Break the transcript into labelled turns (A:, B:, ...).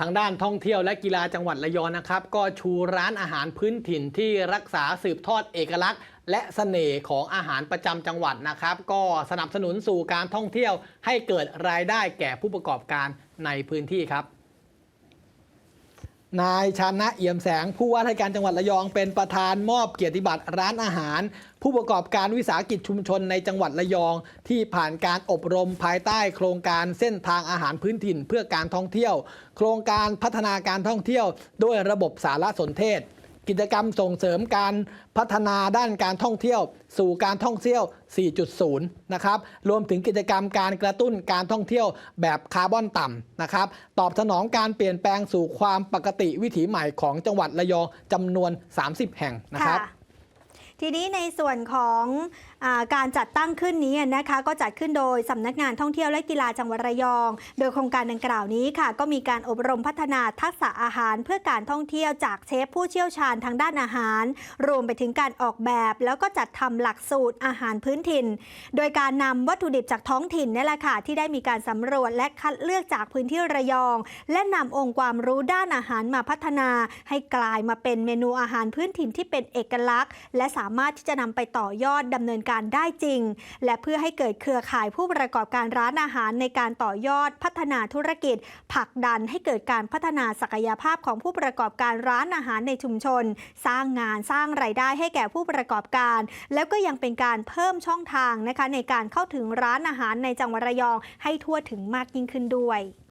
A: ทางด้านท่องเที่ยวและกีฬาจังหวัดระยองนะครับ ก็ชูร้านอาหารพื้นถิ่นที่รักษาสืบทอดเอกลักษณ์ และเสน่ห์ของอาหารประจำจังหวัดนะครับ ก็สนับสนุนสู่การท่องเที่ยวให้เกิดรายได้แก่ผู้ประกอบการในพื้นที่ครับ นายชานะเอี่ยมแสงผู้ว่าราชการจังหวัดระยองเป็นประธานมอบเกียรติบัตรร้านอาหาร ผู้ประกอบการวิสาหกิจชุมชนในจังหวัดระยอง ที่ผ่านการอบรมภายใต้โครงการเส้นทางอาหารพื้นถิ่นเพื่อการท่องเที่ยว โครงการพัฒนาการท่องเที่ยว ด้วยระบบสารสนเทศ กิจกรรมส่งเสริมการพัฒนาด้านการท่องเที่ยว สู่การท่องเที่ยว 4.0 นะครับ รวมถึงกิจกรรมการกระตุ้นการท่องเที่ยวแบบคาร์บอนต่ำนะครับ ตอบสนองการเปลี่ยนแปลงสู่ความปกติวิถีใหม่ของจังหวัดระยองจำนวน 30 แห่งนะครับ
B: ทีนี้ในส่วนของอการจัดตั้งขึ้นนี้นะคะก็จัดขึ้นโดยสำนักงานท่องเที่ยวและกีฬาจังหวัดระยอง โดยโครงการดังกล่าวนี้ค่ะ ก็มีการอบรมพัฒนาทักษะอาหารเพื่อการท่องเที่ยวจากเชฟผู้เชี่ยวชาญทางด้านอาหาร รวมไปถึงการออกแบบ แล้วก็จัดทำหลักสูตรอาหารพื้นถิ่น โดยการนำวัตถุดิบจากท้องถิ่นนี่แหละค่ะที่ได้มีการสำรวจและคัดเลือกจากพื้นที่ระยอง และนำองค์ความรู้ด้านอาหารมาพัฒนา ให้กลายมาเป็นเมนูอาหารพื้นถิ่นที่เป็นเอกลักษณ์ และสามารถที่จะนำไปต่อยอดดำเนินการได้จริง และเพื่อให้เกิดเครือข่ายผู้ประกอบการร้านอาหารในการต่อยอดพัฒนาธุรกิจผลักดันให้เกิดการพัฒนาศักยภาพของผู้ประกอบการร้านอาหารในชุมชน สร้างงานสร้างไรายได้ให้แก่ผู้ประกอบการ แล้วก็ยังเป็นการเพิ่มช่องทางนะคะในการเข้าถึงร้านอาหารในจังหวัดระยองให้ทั่วถึงมากยิ่งขึ้นด้วย